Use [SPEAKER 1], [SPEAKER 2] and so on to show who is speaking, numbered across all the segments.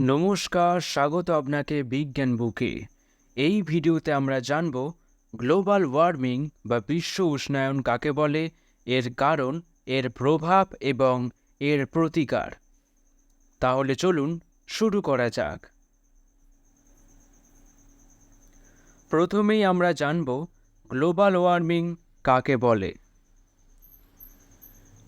[SPEAKER 1] নমস্কার, স্বাগত আপনাকে বিজ্ঞান বুকে। এই ভিডিওতে আমরা জানব গ্লোবাল ওয়ার্মিং বা বিশ্ব উষ্ণায়ন কাকে বলে, এর কারণ, এর প্রভাব এবং এর প্রতিকার। তাহলে চলুন শুরু করা যাক। প্রথমেই আমরা জানব গ্লোবাল ওয়ার্মিং কাকে বলে।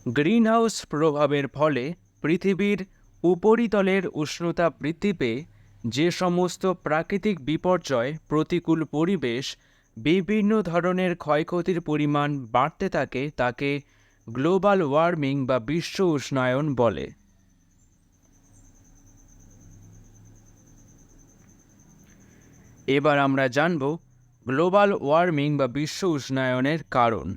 [SPEAKER 1] গ্রিনহাউস প্রভাবের ফলে পৃথিবীর উপরিতলের উষ্ণতা বৃদ্ধি পেয়ে যে সমস্ত প্রাকৃতিক বিপর্যয়, প্রতিকূল পরিবেশ, বিভিন্ন ধরনের ক্ষয়ক্ষতির পরিমাণ বাড়তে থাকে তাকে গ্লোবাল ওয়ার্মিং বা বিশ্ব উষ্ণায়ন বলে। এবার আমরা জানব গ্লোবাল ওয়ার্মিং বা বিশ্ব উষ্ণায়নের কারণ।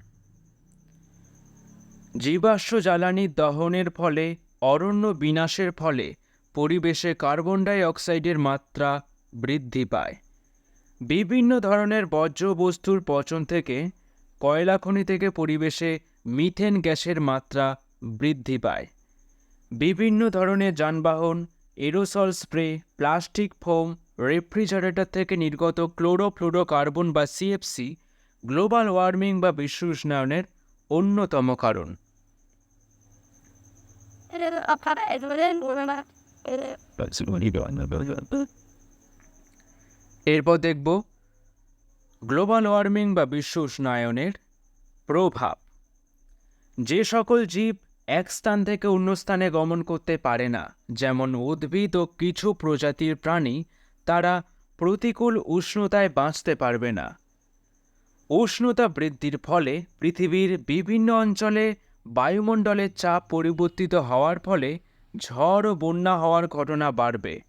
[SPEAKER 1] জীবাশ্ম জ্বালানি দহনের ফলে অরণ্য বিনাশের ফলে পরিবেশে কার্বন ডাই অক্সাইডের মাত্রা বৃদ্ধি পায়। বিভিন্ন ধরনের বর্জ্য বস্তুর পচন থেকে কয়লা খনি থেকে পরিবেশে মিথেন গ্যাসের মাত্রা বৃদ্ধি পায়। বিভিন্ন ধরনের যানবাহন, aerosol spray, plastic foam, refrigerator থেকে নির্গত ক্লোরোফ্লোরোকার্বন বা সিএফসি গ্লোবাল ওয়ার্মিং বা বিশ্ব উষ্ণায়নের অন্যতম কারণ। এরপর দেখব গ্লোবাল ওয়ার্মিং বা বিশ্ব উষ্ণায়নের প্রভাব। যে সকল জীব এক স্থান থেকে অন্য স্থানে গমন করতে পারে না, যেমন উদ্ভিদ ও কিছু প্রজাতির প্রাণী, তারা প্রতিকূল উষ্ণতায় বাঁচতে পারবে না। উষ্ণতা বৃদ্ধির ফলে পৃথিবীর বিভিন্ন অঞ্চলে বায়ুমণ্ডলের চাপ পরিবর্তিত হওয়ার ফলে ঝড় ও বন্যা হওয়ার ঘটনা বাড়বে।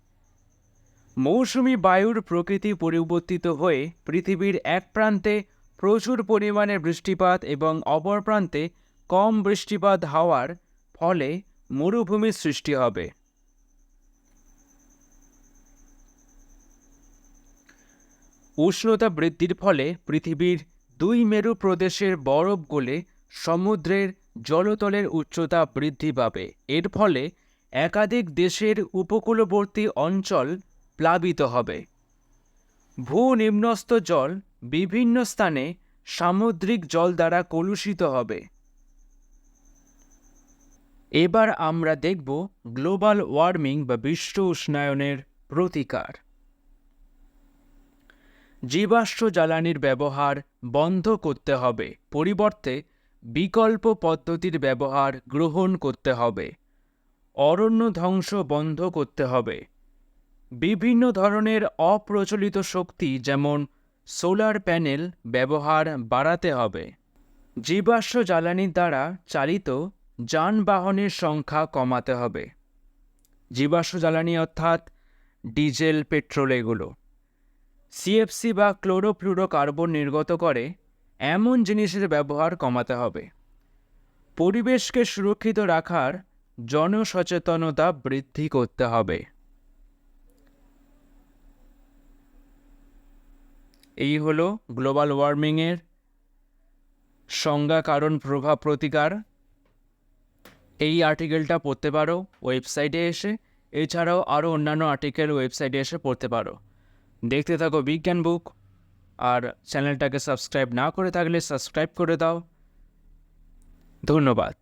[SPEAKER 1] মৌসুমি বায়ুর প্রকৃতি পরিবর্তিত হয়ে পৃথিবীর এক প্রান্তে প্রচুর পরিমাণে বৃষ্টিপাত এবং অপর প্রান্তে কম বৃষ্টিপাত হওয়ার ফলে মরুভূমির সৃষ্টি হবে। উষ্ণতা বৃদ্ধির ফলে পৃথিবীর দুই মেরু প্রদেশের বরফ গলে সমুদ্রের জলতলের উচ্চতা বৃদ্ধি পাবে। এর ফলে একাধিক দেশের উপকূলবর্তী অঞ্চল প্লাবিত হবে। ভূনিম্নস্থ জল বিভিন্ন স্থানে সামুদ্রিক জল দ্বারা কলুষিত হবে। এবার আমরা দেখব গ্লোবাল ওয়ার্মিং বা বিশ্ব উষ্ণায়নের প্রতিকার। জীবাশ্ম জ্বালানির ব্যবহার বন্ধ করতে হবে। পরিবর্তে বিকল্প পদ্ধতির ব্যবহার গ্রহণ করতে হবে। অরণ্য ধ্বংস বন্ধ করতে হবে। বিভিন্ন ধরনের অপ্রচলিত শক্তি যেমন সোলার প্যানেল ব্যবহার বাড়াতে হবে। জীবাশ্ম জ্বালানির দ্বারা চালিত যানবাহনের সংখ্যা কমাতে হবে। জীবাশ্ম জ্বালানি অর্থাৎ ডিজেল, পেট্রোল এগুলো। সিএফসি বা ক্লোরোফ্লুরোকার্বন নির্গত করে এমন জিনিসের ব্যবহার কমাতে হবে। পরিবেশকে সুরক্ষিত রাখার জনসচেতনতা বৃদ্ধি করতে হবে। এই হলো গ্লোবাল ওয়ার্মিংয়ের সংজ্ঞা কারণ প্রভাব প্রতিকার। এই আর্টিকেলটা পড়তে পারো ওয়েবসাইটে এসে। এছাড়াও আরও অন্যান্য আর্টিকেল ওয়েবসাইটে এসে পড়তে পারো। দেখতে থাকো বিজ্ঞান বুক। আর চ্যানেলটাকে সাবস্ক্রাইব না করে থাকলে সাবস্ক্রাইব করে দাও। ধন্যবাদ।